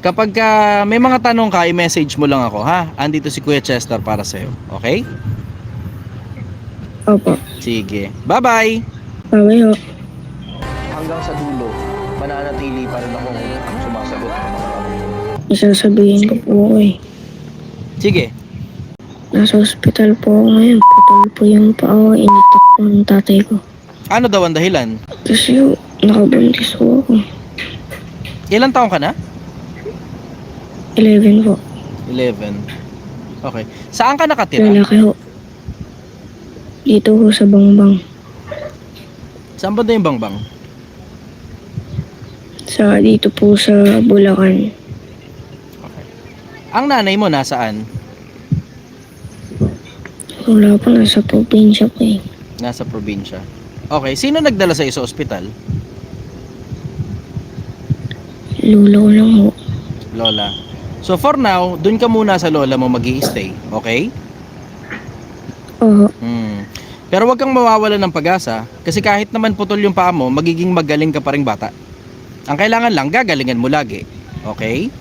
Kapag ka may mga tanong ka, i-message mo lang ako, ha? Andito si Kuya Chester para sa'yo. Okay? Opo. Sige. Bye-bye! Bye ho. Hanggang sa dulo, mananatili pa rin ako ang sumasagot ng mga tanong. Isasabihin ko po ako eh. Sige. Nasa ospital po ako ngayon. Putol po yung paa. Initak po ng tatay ko. Ano daw ang dahilan? Yung nakabuntis po ako. Ilan taong ka na? 11 po. 11. Okay. Saan ka nakatira? Lalaki ho. Dito ho sa bangbang. Saan ba yung bangbang? Sa dito po sa Bulacan. Okay. Ang nanay mo nasaan? Wala po nasa probinsya po eh. Nasa probinsya. Okay. Sino nagdala sa sa ospital? Lula ko lang ho. Lola. So for now, dun ka muna sa lola mo mag stay Okay? Oo. Hmm. Pero wag kang mawawala ng pag-asa kasi kahit naman putol yung paa mo, magiging magaling ka pa ring bata. Ang kailangan lang, gagalingan mo lagi. Okay?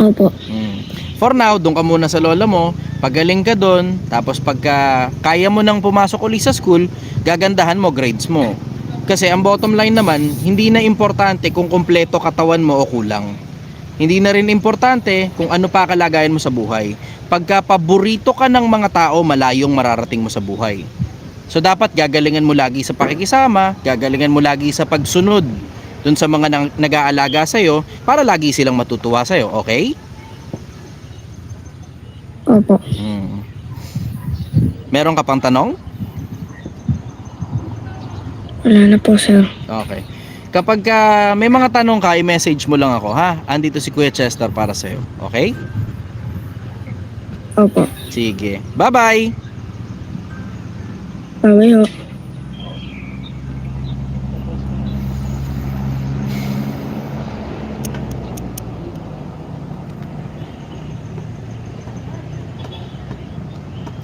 Opo. Hmm. For now, doon ka muna sa lola mo, pagaling ka doon, tapos pagka kaya mo nang pumasok uli sa school, gagandahan mo grades mo. Kasi ang bottom line naman, hindi na importante kung kumpleto katawan mo o kulang. Hindi na rin importante kung ano pa kalagayan mo sa buhay. Pagka paborito ka ng mga tao, malayong mararating mo sa buhay. So dapat gagalingan mo lagi sa pakikisama, gagalingan mo lagi sa pagsunod dun sa mga nag-aalaga sa'yo para lagi silang matutuwa sa'yo, okay? Opo. Hmm. Meron ka pang tanong? Wala na po sir. Okay. Kapag ka may mga tanong ka, i-message mo lang ako, ha? Andito si Kuya Chester para sa'yo. Okay? Opo. Sige. Bye-bye! Bye ho.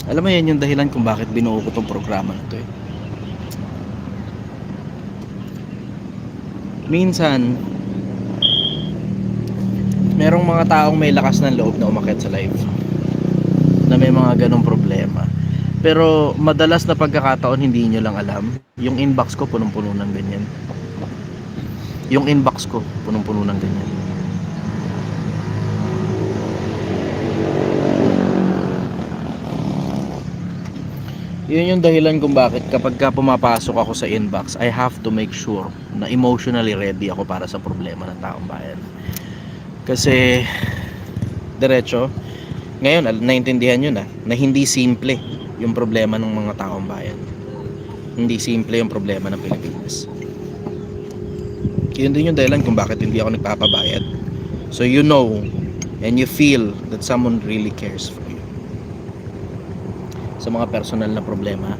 Alam mo yan yung dahilan kung bakit binuo ko tong programa na to eh. Minsan, merong mga taong may lakas ng loob na umakyat sa live. Na may mga ganong problema. Pero madalas na pagkakataon hindi nyo lang alam. Yung inbox ko punong-puno ng ganyan. Yung inbox ko punong-puno ng ganyan. Yun yung dahilan kung bakit kapag ka pumapasok ako sa inbox, I have to make sure na emotionally ready ako para sa problema ng taong bayan. Kasi, diretso, ngayon, naintindihan nyo na, na hindi simple yung problema ng mga taong bayan. Hindi simple yung problema ng Pilipinas. Yun din yung dahilan kung bakit hindi ako nagpapabayad. So you know, and you feel that someone really cares for sa mga personal na problema.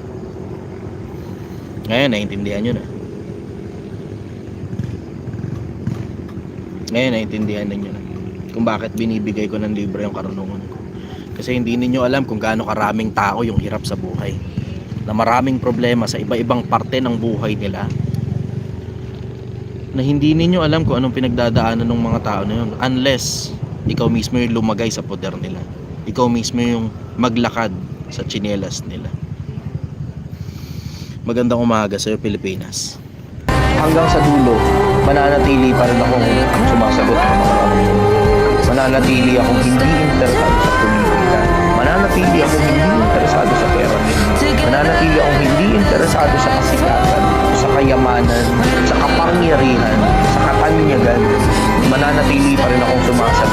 Ngayon, naiintindihan nyo na. Ngayon, naiintindihan ninyo na kung bakit binibigay ko ng libre yung karunungan ko. Kasi hindi ninyo alam kung gaano karaming tao yung hirap sa buhay. Na maraming problema sa iba-ibang parte ng buhay nila. Na hindi ninyo alam kung anong pinagdadaanan ng mga tao na yun. Unless, ikaw mismo yung lumagay sa poder nila. Ikaw mismo yung maglakad sa tsinelas nila. Magandang umaga sa iyo, Pilipinas. Hanggang sa dulo, mananatili pa rin akong sumasagot ng mga tanong. Mananatili akong hindi interesado sa politika. Mananatili akong hindi interesado sa pera. Mananatili akong hindi interesado sa kasikatan, sa kayamanan, sa kapangyarihan, sa katanyagan. Mananatili pa rin akong sumasagot sa